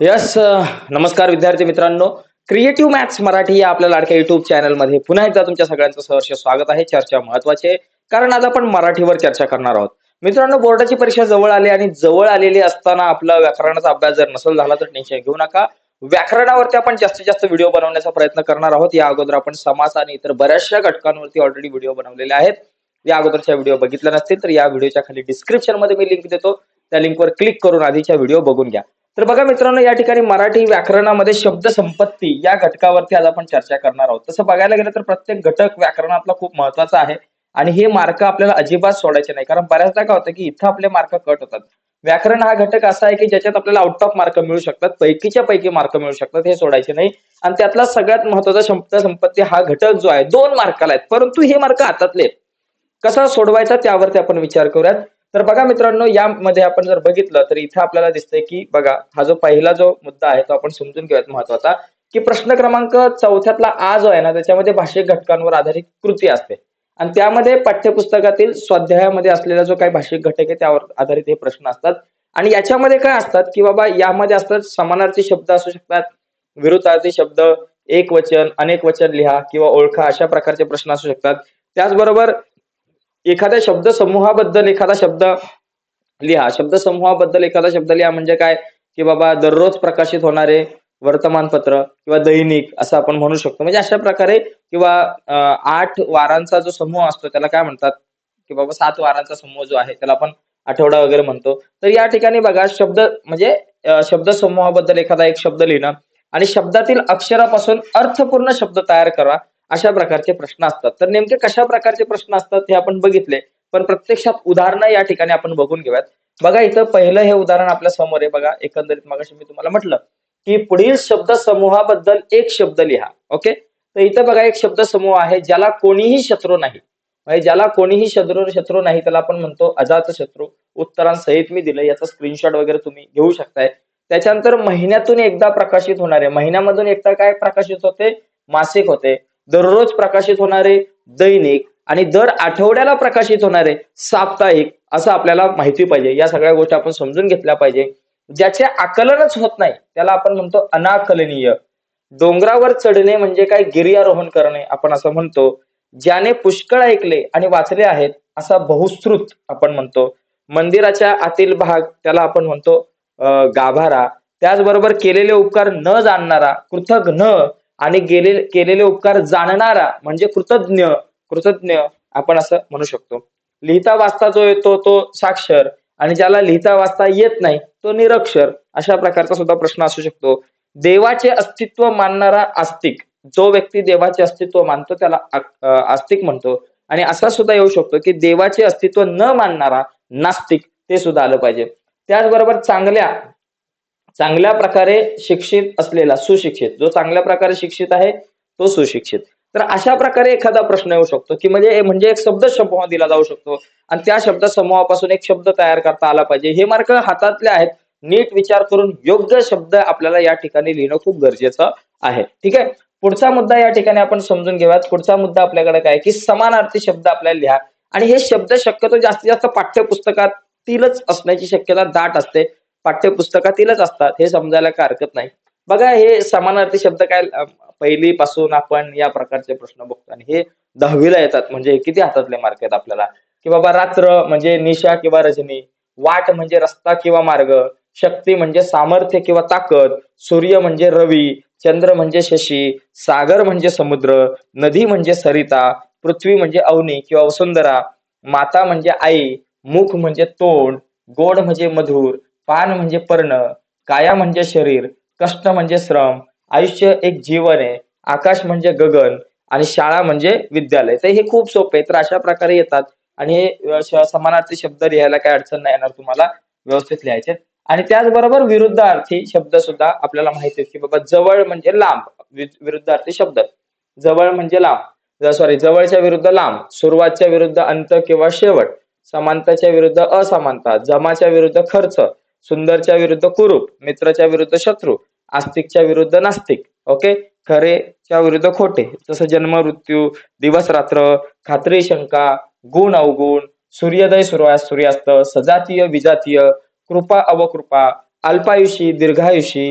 Yes नमस्कार विद्यार्थी मित्रांनो. क्रिएटिव्ह मॅथ्स मराठी या आपल्या लाडक्या युट्यूब चॅनलमध्ये पुन्हा एकदा तुमच्या सगळ्यांचं सहर्ष स्वागत आहे. चर्चा महत्वाची आहे कारण आज आपण मराठीवर चर्चा करणार आहोत. मित्रांनो बोर्डाची परीक्षा जवळ आली आणि जवळ आलेली असताना आपला व्याकरणाचा अभ्यास जर नसेल झाला तर टेन्शन घेऊ नका. व्याकरणावरती आपण जास्तीत जास्त व्हिडिओ बनवण्याचा प्रयत्न करणार आहोत. या अगोदर आपण समास आणि इतर बऱ्याचशा घटकांवरती ऑलरेडी व्हिडिओ बनवलेले आहेत. या अगोदरच्या व्हिडिओ बघितल्या नसतील तर या व्हिडिओच्या खाली डिस्क्रिप्शनमध्ये मी लिंक देतो. त्या लिंकवर क्लिक करून आधीच्या व्हिडिओ बघून घ्या. तर बघा मित्रांनो या ठिकाणी मराठी व्याकरणामध्ये शब्द संपत्ती या घटकावरती आज आपण चर्चा करणार आहोत. तसं बघायला गेलं तर प्रत्येक घटक व्याकरणातला खूप महत्त्वाचा आहे आणि हे मार्क आपल्याला अजिबात सोडायचे नाही. कारण बऱ्याचदा काय होतं की इथं आपले मार्क कट होतात. व्याकरण हा घटक असा आहे की ज्याच्यात आपल्याला आउट ऑफ मार्क मिळू शकतात पैकीच्या पैकी मार्क मिळू शकतात हे सोडायचे नाही. आणि त्यातला सगळ्यात महत्त्वाचा शब्द संपत्ती हा घटक जो आहे दोन मार्काला आहेत. परंतु हे मार्क हातातले कसा सोडवायचा त्यावरती आपण विचार करूयात. तर बघा मित्रांनो यामध्ये आपण जर बघितलं तर इथे आपल्याला दिसतंय की बघा हा जो पहिला जो मुद्दा आहे तो आपण समजून घेऊयात महत्त्वाचा की प्रश्न क्रमांक चौथ्यातला आ जो आहे ना त्याच्यामध्ये भाषिक घटकांवर आधारित कृती असते. आणि त्यामध्ये पाठ्यपुस्तकातील स्वाध्यायामध्ये असलेला जो काही भाषिक घटक आहे त्यावर आधारित हे प्रश्न असतात. आणि याच्यामध्ये काय असतात की बाबा यामध्ये असतात समानार्थी शब्द असू शकतात विरुद्धार्थी शब्द एक वचन अनेक वचन लिहा किंवा ओळखा अशा प्रकारचे प्रश्न असू शकतात. त्याचबरोबर एखाद्या शब्द समूहाबद्दल एखादा शब्द लिहा. शब्द समूहाबद्दल एखादा शब्द लिहा म्हणजे काय? की बाबा दररोज प्रकाशित होणारे वर्तमानपत्र किंवा दैनिक असं आपण म्हणू शकतो. म्हणजे अशा प्रकारे किंवा आठ वारांचा जो समूह असतो त्याला काय म्हणतात? की बाबा सात वारांचा समूह जो आहे त्याला आपण आठवडा वगैरे म्हणतो. तर या ठिकाणी बघा शब्द म्हणजे शब्द समूहाबद्दल एखादा एक शब्द लिहिणं आणि शब्दातील अक्षरापासून अर्थपूर्ण शब्द तयार करा. अशा प्रकारचे प्रश्न असतात. तर नेमके कशा प्रकारचे प्रश्न असतात हे आपण बघितले. पण प्रत्यक्षात उदाहरणं या ठिकाणी आपण बघून घेऊयात. बघा इथं पहिलं हे उदाहरण आपल्यासमोर आहे बघा. एकंदरीत मागाशी मी तुम्हाला म्हटलं की पुढील शब्द समूहाबद्दल एक शब्द लिहा. ओके? तर इथं बघा एक शब्द समूह आहे ज्याला कोणीही शत्रू नाही. म्हणजे ज्याला कोणीही शत्रू शत्रू नाही त्याला आपण म्हणतो अजात शत्रू. उत्तरांसहित मी दिलं याचा स्क्रीनशॉट वगैरे तुम्ही घेऊ शकताय. त्याच्यानंतर महिन्यातून एकदा प्रकाशित होणारे. महिन्यामधून एकदा काय प्रकाशित होते? मासिक होते. दररोज प्रकाशित होणारे दैनिक आणि दर आठवड्याला प्रकाशित होणारे साप्ताहिक असं आपल्याला माहिती पाहिजे. या सगळ्या गोष्टी आपण समजून घेतल्या पाहिजे. ज्याचे आकलनच होत नाही त्याला आपण म्हणतो अनाकलनीय. डोंगरावर चढणे म्हणजे काय? गिर्यारोहण करणे आपण असं म्हणतो. ज्याने पुष्कळ ऐकले आणि वाचले आहेत असा बहुश्रुत आपण म्हणतो. मंदिराच्या आतील भाग त्याला आपण म्हणतो गाभारा. त्याचबरोबर केलेले उपकार न जाणणारा कृतघ्न आणि गेले केलेले उपकार जाणणारा म्हणजे कृतज्ञ कृतज्ञ आपण असं म्हणू शकतो. लिहिता वाचता जो येतो तो साक्षर. आणि ज्याला लिहिता वाचता येत नाही तो निरक्षर. अशा प्रकारचा सुद्धा प्रश्न असू शकतो. देवाचे अस्तित्व मानणारा आस्तिक जो व्यक्ती देवाचे अस्तित्व मानतो त्याला आस्तिक म्हणतो. आणि असा सुद्धा येऊ शकतो की देवाचे अस्तित्व न मानणारा नास्तिक ते सुद्धा आलं पाहिजे. त्याचबरोबर चांगल्या चांगल्या प्रकारे शिक्षित असलेला सुशिक्षित जो चांगल्या प्रकारे शिक्षित आहे तो सुशिक्षित. तर अशा प्रकारे एखादा प्रश्न येऊ शकतो की म्हणजे म्हणजे एक शब्द समूह दिला जाऊ शकतो आणि त्या शब्द समूहापासून एक शब्द तयार करता आला पाहिजे. हे मार्क हातातले आहेत. नीट विचार करून योग्य शब्द आपल्याला या ठिकाणी लिहिणं खूप गरजेचं आहे. ठीक आहे? पुढचा मुद्दा या ठिकाणी आपण समजून घेऊयात. पुढचा मुद्दा आपल्याकडे काय आहे? की समानार्थी शब्द आपल्याला लिहा. आणि हे शब्द शक्यतो जास्तीत जास्त पाठ्यपुस्तकातीलच असण्याची शक्यता दाट असते. पाठ्यपुस्तकातीलच असतात. हे समजायला काय हरकत नाही. बघा हे समानार्थी शब्द काय पहिली पहिलीपासून आपण या प्रकारचे प्रश्न बघतो आणि हे दहावीला येतात. म्हणजे किती हातातले मार्क आहेत आपल्याला? की बाबा रात्र म्हणजे निशा किंवा रजनी वाट म्हणजे रस्ता किंवा मार्ग शक्ती म्हणजे सामर्थ्य किंवा ताकद सूर्य म्हणजे रवी चंद्र म्हणजे शशी सागर म्हणजे समुद्र नदी म्हणजे सरिता पृथ्वी म्हणजे अवनी किंवा वसुंधरा माता म्हणजे आई मुख म्हणजे तोंड गोड म्हणजे मधुर पान म्हणजे पर्ण काया म्हणजे शरीर कष्ट म्हणजे श्रम आयुष्य एक जीवन आहे आकाश म्हणजे गगन आणि शाळा म्हणजे विद्यालय. तर हे खूप सोपे तर अशा प्रकारे येतात. आणि हे समानार्थी शब्द लिहायला काही अडचण नाही येणार तुम्हाला व्यवस्थित लिहायचे आणि त्याचबरोबर विरुद्धार्थी शब्द सुद्धा आपल्याला माहिती आहे की बाबा जवळ म्हणजे लांब विरुद्धार्थी शब्द. जवळ म्हणजे लांब. सॉरी जवळच्या विरुद्ध लांब सुरुवातच्या विरुद्ध अंत किंवा शेवट समानताच्या विरुद्ध असमानता जमाच्या विरुद्ध खर्च सुंदरच्या विरुद्ध कुरूप मित्राच्या विरुद्ध शत्रू आस्तिकच्या विरुद्ध नास्तिक ओके खरेच्या विरुद्ध खोटे. जसं जन्म मृत्यू दिवस रात्र खात्री शंका गुण अवगुण सूर्योदय सूर्यास्त सूर्यास्त सजातीय विजातीय कृपा अवकृपा अल्पायुषी दीर्घायुषी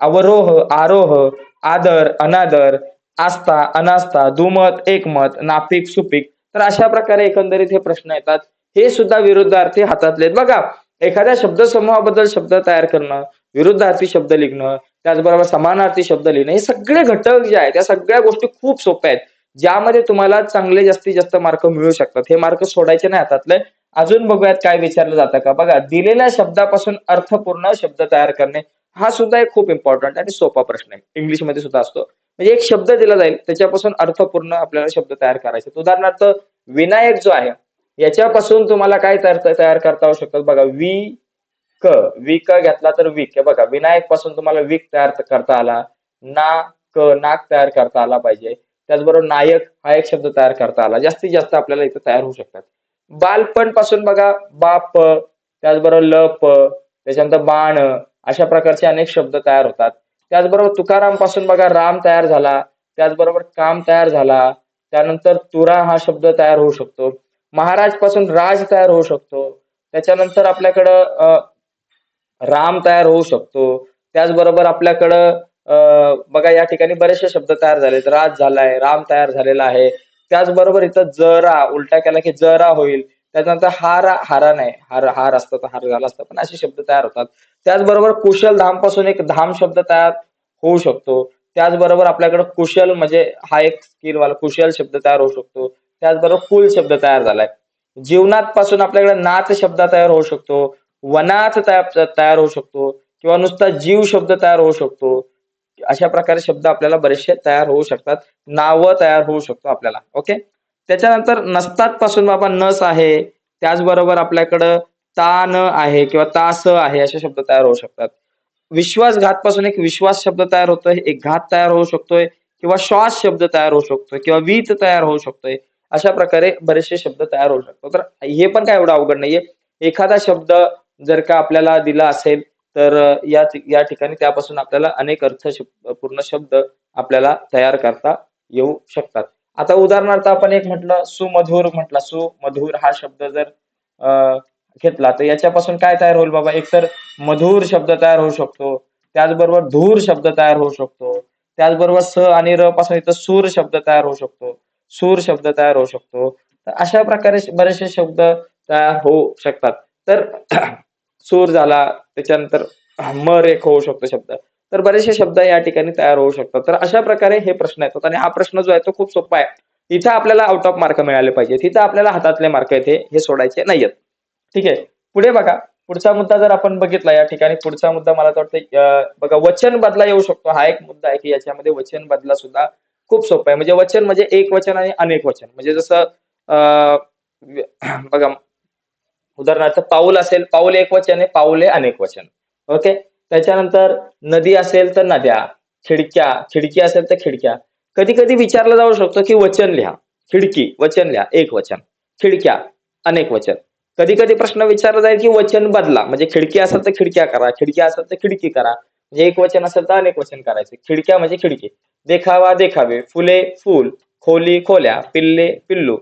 अवरोह आरोह आदर अनादर आस्था अनास्था दुमत एकमत नापिक सुपीक. तर अशा प्रकारे एकंदरीत हे प्रश्न येतात. हे सुद्धा विरुद्धार्थी हातातले आहेत. बघा एखाद्या शब्दसमूहाबद्दल शब्द तयार करणं विरुद्धार्थी शब्द लिहिणं त्याचबरोबर समानार्थी शब्द लिहिणं हे सगळे घटक जे आहेत त्या सगळ्या गोष्टी खूप सोप्या आहेत ज्यामध्ये तुम्हाला चांगले जास्तीत जास्त मार्क मिळू शकतात. हे मार्क सोडायचे नाही हातातले. अजून बघूयात काय विचारलं जातं का? बघा दिलेल्या शब्दापासून अर्थपूर्ण शब्द तयार करणे हा सुद्धा एक खूप इम्पॉर्टंट आणि सोपा प्रश्न आहे. इंग्लिशमध्ये सुद्धा असतो. म्हणजे एक शब्द दिला जाईल त्याच्यापासून अर्थपूर्ण आपल्याला शब्द तयार करायचे उदाहरणार्थ विनायक जो आहे याच्यापासून तुम्हाला काय तयार तयार करता येऊ शकतात बघा वी क वी क घेतला तर विक. हे बघा विनायकपासून तुम्हाला विक तयार करता आला. ना क नाक तयार करता आला पाहिजे. त्याचबरोबर नायक हा एक शब्द तयार करता आला. जास्तीत जास्त आपल्याला इथं तयार होऊ शकतात. बालपणपासून बघा बाप त्याचबरोबर लप त्याच्यानंतर बाण अशा प्रकारचे अनेक शब्द तयार होतात. त्याचबरोबर तुकारामपासून बघा राम तयार झाला. त्याचबरोबर काम तयार झाला. त्यानंतर तुरा हा शब्द तयार होऊ शकतो. महाराजपासून राज तयार होऊ शकतो. त्याच्यानंतर आपल्याकडं राम तयार होऊ शकतो. त्याचबरोबर आपल्याकडं बघा या ठिकाणी बरेचसे शब्द तयार झालेत. राज झालाय राम तयार झालेला आहे. त्याचबरोबर इथं जरा उलटा केला की जरा होईल. त्याच्यानंतर हारा हारा नाही. हार हार असतो तर हार झाला असतं पण असे शब्द तयार होतात. त्याचबरोबर कुशल धामपासून एक धाम शब्द तयार होऊ शकतो. त्याचबरोबर आपल्याकडे कुशल म्हणजे हा एक स्किल वाला कुशल शब्द तयार होऊ शकतो. त्याचबरोबर कुल शब्द तयार झालाय. जीवनात पासून आपल्याकडे नाच शब्द तयार होऊ शकतो वनाच तयार तयार होऊ शकतो किंवा नुसता जीव शब्द तयार होऊ शकतो अशा प्रकारे शब्द आपल्याला बरेचसे तयार होऊ शकतात नावं तयार होऊ शकतो आपल्याला ओके? त्याच्यानंतर नसतात पासून बाबा नस आहे त्याचबरोबर आपल्याकडं तान आहे किंवा तास आहे असे शब्द तयार होऊ शकतात. विश्वासघात पासून एक विश्वास शब्द तयार होतोय एक घात तयार होऊ शकतोय किंवा श्वास शब्द तयार होऊ शकतोय किंवा वीत तयार होऊ शकतोय. अशा प्रकारे बरेचसे शब्द तयार होऊ शकतात तर हे पण काय एवढं अवघड नाहीये. एखादा शब्द जर का आपल्याला दिला असेल तर या या ठिकाणी त्यापासून आपल्याला अनेक अर्थ पूर्ण शब्द आपल्याला तयार करता येऊ शकतात. आता उदाहरणार्थ आपण एक म्हटलं सुमधुर म्हटला. सुमधुर हा शब्द जर घेतला तर याच्यापासून काय तयार होईल बाबा? एकतर मधुर शब्द तयार होऊ शकतो. त्याचबरोबर धूर शब्द तयार होऊ शकतो. त्याचबरोबर स आणि र पासून इथं सूर शब्द तयार होऊ शकतो. सूर शब्द तयार होऊ शकतो. तर अशा प्रकारे बरेचसे शब्द तयार होऊ शकतात. तर सूर झाला त्याच्यानंतर मर एक होऊ शकतो शब्द. तर बरेचसे शब्द या ठिकाणी तयार होऊ शकतात. तर अशा प्रकारे हे प्रश्न येतात आणि हा प्रश्न जो आहे तो खूप सोपा आहे. इथं आपल्याला आउट ऑफ मार्क मिळाले पाहिजे तिथं आपल्याला हातातले मार्क येते हे- सोडायचे नाहीयेत. ठीक आहे? पुढे बघा. पुढचा मुद्दा जर आपण बघितला या ठिकाणी पुढचा मुद्दा मला वाटतं बघा वचन बदला येऊ शकतो. हा एक मुद्दा आहे की याच्यामध्ये वचन बदला सुद्धा खूप सोपं आहे. म्हणजे वचन म्हणजे एक वचन आणि अनेक वचन. म्हणजे जसं अं, बघा उदाहरणार्थ पाऊल असेल पाऊल एक वचन आहे पाऊल हे अनेक वचन. ओके? त्याच्यानंतर नदी असेल तर नद्या खिडक्या खिडकी असेल तर खिडक्या. कधी कधी विचारलं जाऊ शकतो की वचन लिहा. खिडकी वचन लिहा एक वचन. खिडक्या अनेक वचन. कधी कधी प्रश्न विचारला जाईल की वचन बदला. म्हणजे खिडकी असेल तर खिडक्या करा खिडकी असेल तर खिडकी करा. म्हणजे एक वचन असेल तर अनेक वचन करायचे. खिडक्या म्हणजे खिडकी. देखावा देखावे फुले फुल खोली खोल्या पिल्ले पिल्लू.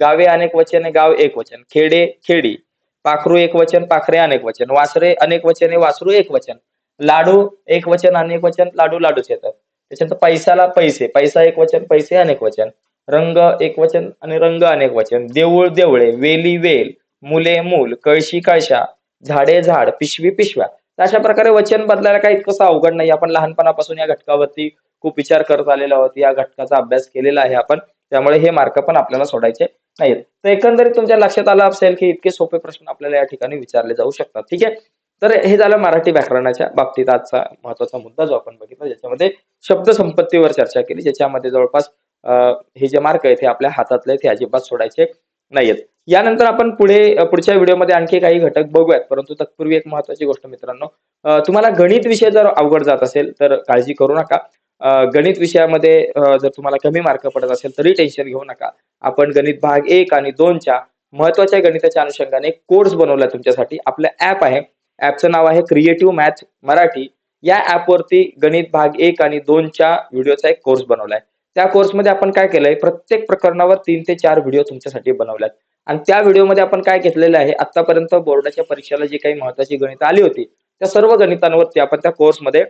गावे अनेक वचन आहे, गाव एक वचन. खेडे खेडी पाखरू एक वचन पाखरे अनेक वचन. वासरे अनेक वचन आहे, वासरू एक वचन. लाडू एक वचन अनेक वचन लाडू लाडूच येतात. त्याच्यानंतर पैसाला पैसे पैसा एक वचन पैसे अनेक वचन. रंग एक वचन आणि रंग अनेक वचन. देऊळ देवळे वेली वेल मुले मूल कळशी कळशा झाडे झाड पिशवी पिशव्या. तर अशा प्रकारे वचन बदलायला काही इतकं अवघड नाही. आपण लहानपणापासून या घटकावरती खूप विचार करत आलेलो आहोत या घटकाचा अभ्यास केलेला आहे आपण. त्यामुळे हे मार्क पण आपल्याला सोडायचे नाहीत तर एकंदरीत तुमच्या लक्षात आलं असेल की इतके सोपे प्रश्न आपल्याला या ठिकाणी विचारले जाऊ शकतात. ठीक आहे? तर हे झालं मराठी व्याकरणाच्या बाबतीत आजचा महत्त्वाचा मुद्दा जो आपण बघितला ज्याच्यामध्ये शब्दसंपत्तीवर चर्चा केली ज्याच्यामध्ये जवळपास हे जे मार्क आहेत हे आपल्या हातातले ते अजिबात सोडायचे नाहीयेत. यानंतर आपण पुढे पुढच्या व्हिडिओमध्ये आणखी काही घटक बघूयात परंतु तत्पूर्वी एक महत्वाची गोष्ट मित्रांनो. तुम्हाला गणित विषय जर अवघड जात असेल तर काळजी करू नका. गणित विषयामध्ये जर तुम्हाला कमी मार्क पडत असेल तरी टेन्शन घेऊ नका. आपण गणित भाग एक आणि दोनच्या महत्त्वाच्या गणिताच्या अनुषंगाने कोर्स बनवला तुमच्यासाठी. आपलं ऍप आहे. ऍपचं नाव आहे क्रिएटिव्ह मॅथ मराठी. या ऍपवरती गणित भाग एक आणि दोनच्या व्हिडिओचा एक कोर्स बनवलाय. त्या कोर्समध्ये आपण काय केलंय? प्रत्येक प्रकरणावर तीन ते चार व्हिडिओ तुमच्यासाठी बनवल्यात. आणि त्या व्हिडिओमध्ये आपण काय घेतलेलं आहे? आतापर्यंत बोर्डाच्या परीक्षेला जी काही महत्वाची गणित आली होती त्या सर्व गणितांवरती आपण त्या कोर्समध्ये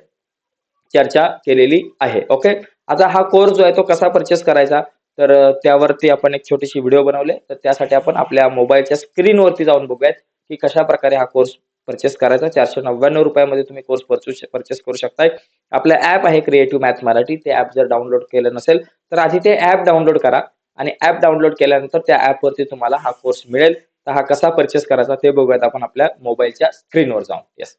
चर्चा केलेली आहे. ओके आता हा कोर्स जो आहे तो कसा परचेस करायचा? तर त्यावरती आपण एक छोटीशी व्हिडिओ बनवले. तर त्यासाठी आपण आपल्या मोबाईलच्या स्क्रीनवरती जाऊन बघूयात की कशा प्रकारे हा कोर्स परचेस करायचा. चारशे नव्याण्णव रुपयामध्ये तुम्ही कोर्स परचेस करू शकताय. आपलं ऍप आहे क्रिएटिव्ह मॅथ मराठी ते ऍप जर डाउनलोड केलं नसेल तर आधी ते ऍप डाउनलोड करा. आणि ऍप डाउनलोड केल्यानंतर त्या ऍपवरती तुम्हाला हा कोर्स मिळेल. तर हा कसा परचेस करायचा ते बघूयात आपण आपल्या मोबाईलच्या स्क्रीनवर जाऊन. येस